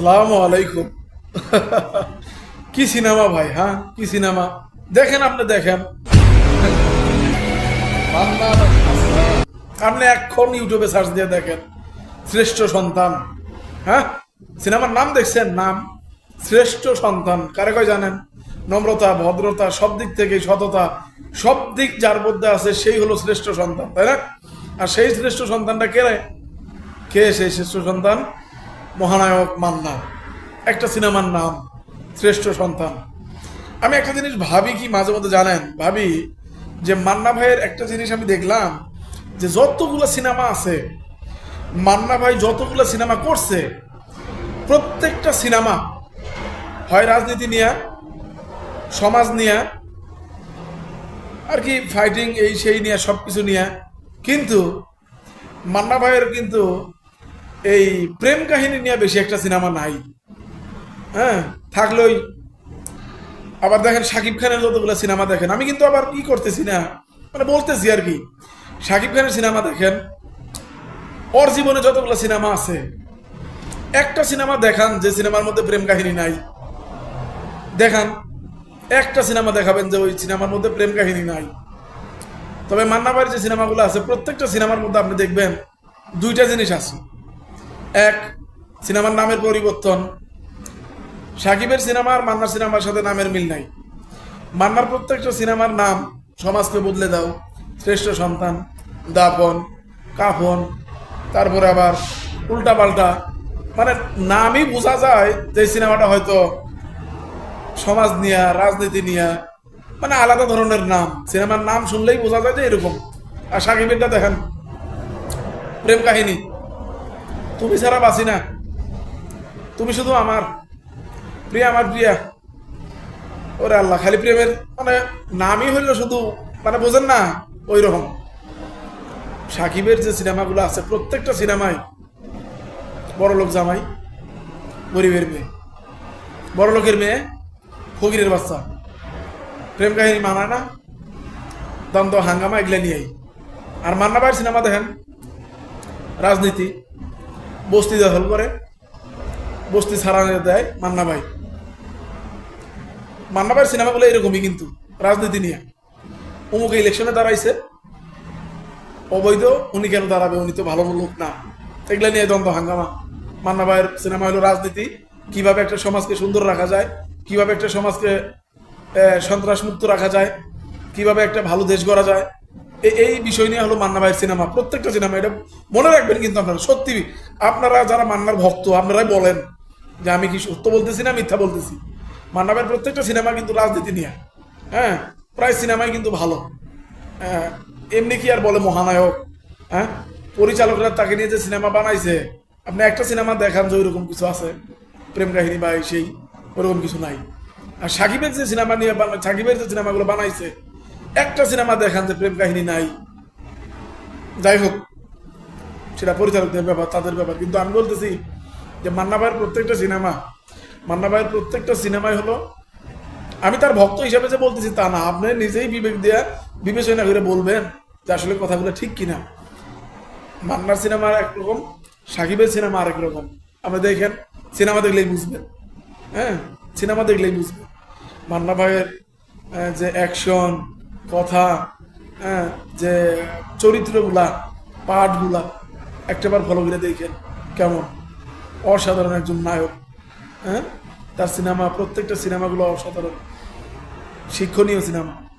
সালাম আলাইকুম। কি সিনেমা ভাই হ্যাঁ? কি সিনেমা? দেখেন আপনি দেখেন। আপনি এখন ইউটিউবে সার্চ দিয়ে দেখেন। শ্রেষ্ঠ সন্তান হ্যাঁ? সিনেমার নাম দেখছেন? নাম। শ্রেষ্ঠ সন্তান, কারে কয় জানেন? নম্রতা, ভদ্রতা, সব দিক থেকে সততা, সব দিক যার মধ্যে আছে, সেই হলো শ্রেষ্ঠ সন্তান, তাই না? আর সেই শ্রেষ্ঠ সন্তানটা কে কে সেই শ্রেষ্ঠ সন্তান? মহানায়ক মান্না একটা সিনেমার নাম, শ্রেষ্ঠ সন্তান। আমি একটা জিনিস ভাবি কি মাঝে মধ্যে জানেন? ভাবি যে মান্না ভাইয়ের একটা জিনিস আমি দেখলাম যে যতগুলো সিনেমা আছে, মান্না ভাই যতগুলো সিনেমা করছে, প্রত্যেকটা সিনেমা হয় রাজনীতি নিয়ে, সমাজ নিয়ে, আর কি ফাইটিং এই সেই নিয়ে সব কিছু নিয়ে। কিন্তু মান্না ভাইয়ের কিন্তু এই প্রেম কাহিনী নিয়ে বেশি একটা সিনেমা নাই। হ্যাঁ থাকলেই। আবার দেখেন শাকিব খানের যতগুলো সিনেমা দেখেন, আমি কিন্তু আবার কি করতেছি না মানে বলতেছি আর কি। শাকিব খানের সিনেমা দেখেন, ওর জীবনে যতগুলো সিনেমা আছে, একটা সিনেমা দেখান যে সিনেমার মধ্যে প্রেম কাহিনী নাই। দেখান, একটা সিনেমা দেখাবেন যে ওই সিনেমার মধ্যে প্রেম কাহিনী নাই। তবে মান্নাবাড়ির যে সিনেমাগুলো আছে, প্রত্যেকটা সিনেমার মধ্যে আপনি দেখবেন দুইটা জিনিস আছে। এক, সিনেমার নামের পরিবর্তন। সাকিবের সিনেমা আর মান্নার সিনেমার সাথে নামের মিল নাই। মান্নার প্রত্যেকটা সিনেমার নাম সমাজকে বদলে দাও। শ্রেষ্ঠ সন্তান, দাপন কাফন তারপরে আবার উল্টা পাল্টা মানে নামই বোঝা যায় যে সিনেমাটা হয়তো সমাজ নিয়ে, রাজনীতি নিয়ে মানে আলাদা ধরনের নাম। সিনেমার নাম শুনলেই বোঝা যায় যে এরকম। আর সাকিবেরটা দেখেন, প্রেম কাহিনী। তুমি ছাড়া বাসি না। তুমি শুধু আমার। প্রিয়া আমার প্রিয়া। ওরে আল্লাহ, খালি প্রেমের মানে নামই হইল শুধু মানে বোঝেন না ওই রকম সাকিবের যে সিনেমাগুলো আছে, প্রত্যেকটা সিনেমায় বড় লোক জামাই, গরিবের মেয়ে। বড় লোকের মেয়ে, ফকিরের বাচ্চা। প্রেম কাহিনী মানায় না, দ্বন্দ্ব, হাঙ্গামা, এগুলো নিয়েই। আর মান্না ভাইয়ের সিনেমা দেখেন, রাজনীতি। বস্তি দখল করে বস্তি ছাড়া দেয় মান্না ভাই। মান্না ভাইয়ের সিনেমাগুলো এরকমই কিন্তু, রাজনীতি নিয়ে। অমুক ইলেকশনে দাঁড়াইছে। অবৈধ, উনি কেন দাঁড়াবে? উনি তো ভালো লোক না। এগুলো নিয়ে দ্বন্দ্ব, হাঙ্গামা। মান্না ভাইয়ের সিনেমা হলো রাজনীতি। কীভাবে একটা সমাজকে সুন্দর রাখা যায়? কীভাবে একটা সমাজকে সন্ত্রাস মুক্ত রাখা যায়? কীভাবে একটা ভালো দেশ গড়া যায়? এই বিষয় নিয়ে হলো মান্না ভাইয়ের সিনেমা প্রত্যেকটা সিনেমা এটা মনে রাখবেন কিন্তু আপনারা, সত্যি, আপনারা যারা মান্নার ভক্ত, আপনারাই বলেন যে আমি কি সত্য বলতেছি না মিথ্যা বলতেছি? মান্না ভাইয়ের প্রত্যেকটা সিনেমা কিন্তু রাজনীতি নিয়ে হ্যাঁ? প্রায় সিনেমাই কিন্তু ভালো। হ্যাঁ এমনি কি আর বলে মহানায়ক হ্যাঁ? পরিচালকরা তাকে নিয়ে যে সিনেমা বানাইছে, আপনি একটা সিনেমা দেখান যে ওইরকম কিছু আছে, প্রেম কাহিনী বা সেই, ওরকম কিছু নাই। আর সাকিবের যে সিনেমা নিয়ে সাকিবের যে সিনেমাগুলো বানাইছে একটা সিনেমা দেখান যে প্রেম কাহিনী নাই। যাই হোক, সেটা পরিচালকদের ব্যাপার, তাদের ব্যাপার। কিন্তু আমি বলতেছি যে মান্না ভাইয়ের প্রত্যেকটা সিনেমা, মান্না ভাইয়ের প্রত্যেকটা সিনেমাই হলো, আমি তার ভক্ত হিসাবে যে বলতেছি তা না। আপনি নিজেই বিবেক দিয়ে বিবেচনা করে বলবেন যে আসলে কথাগুলো ঠিক কিনা। মান্নার সিনেমা একরকম, সাকিবের সিনেমা আরেক রকম আপনি দেখেন, সিনেমা দেখলেই বুঝবেন। হ্যাঁ সিনেমা দেখলেই বুঝবেন। মান্না ভাইয়ের যে অ্যাকশন কথা হ্যাঁ যে চরিত্রগুলা, পাঠগুলা একটাবার ফলো করে দেখেন কেমন? অসাধারণ একজন নায়ক হ্যাঁ? তার সিনেমা, প্রত্যেকটা সিনেমাগুলো অসাধারণ। শিক্ষণীয় সিনেমা।